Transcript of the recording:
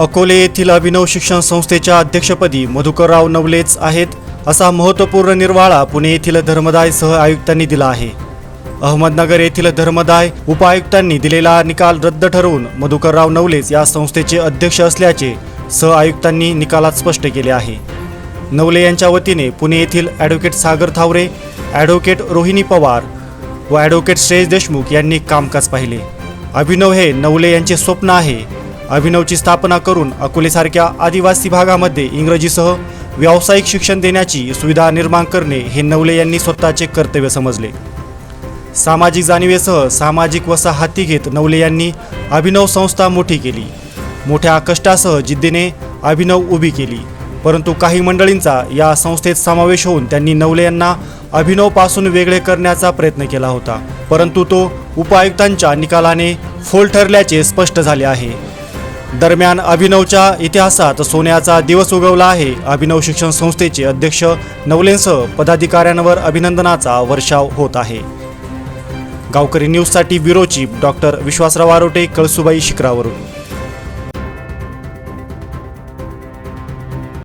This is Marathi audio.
अकोले येथील अभिनव शिक्षण संस्थेच्या अध्यक्षपदी मधुकरराव नवलेच आहेत असा महत्त्वपूर्ण निर्वाळा पुणे येथील धर्मदाय सह आयुक्तांनी दिला आहे. अहमदनगर येथील धर्मदाय उपायुक्तांनी दिलेला निकाल रद्द ठरवून मधुकरराव नवलेच या संस्थेचे अध्यक्ष असल्याचे सह आयुक्तांनी निकालात स्पष्ट केले आहे. नवले यांच्या वतीने पुणे येथील ॲडव्होकेट सागर थावरे ॲडव्होकेट रोहिणी पवार व ॲडव्होकेट श्रेयस देशमुख यांनी कामकाज पाहिले. अभिनव हे नवले यांचे स्वप्न आहे अभिनवची स्थापना करून अकोलेसारख्या आदिवासी भागामध्ये इंग्रजीसह व्यावसायिक शिक्षण देण्याची सुविधा निर्माण करणे हे नवले यांनी स्वतःचे कर्तव्य समजले. सामाजिक जाणीवेसह सामाजिक वसा हाती घेत नवले यांनी अभिनव संस्था मोठी केली. मोठ्या कष्टासह जिद्दीने अभिनव उभी केली. परंतु काही मंडळींचा या संस्थेत समावेश होऊन त्यांनी नवले यांना अभिनवपासून वेगळे करण्याचा प्रयत्न केला होता. परंतु तो उपायुक्तांच्या निकालाने फोल ठरल्याचे स्पष्ट झाले आहे. दरम्यान अभिनवच्या इतिहासात सोन्याचा दिवस उगवला आहे. अभिनव शिक्षण संस्थेचे अध्यक्ष नवलेंसह पदाधिकाऱ्यांवर अभिनंदनाचा वर्षाव होत आहे. गावकरी न्यूजसाठी bureau chief doctor Vishwasrao Arote Kalsubai शिखरावरून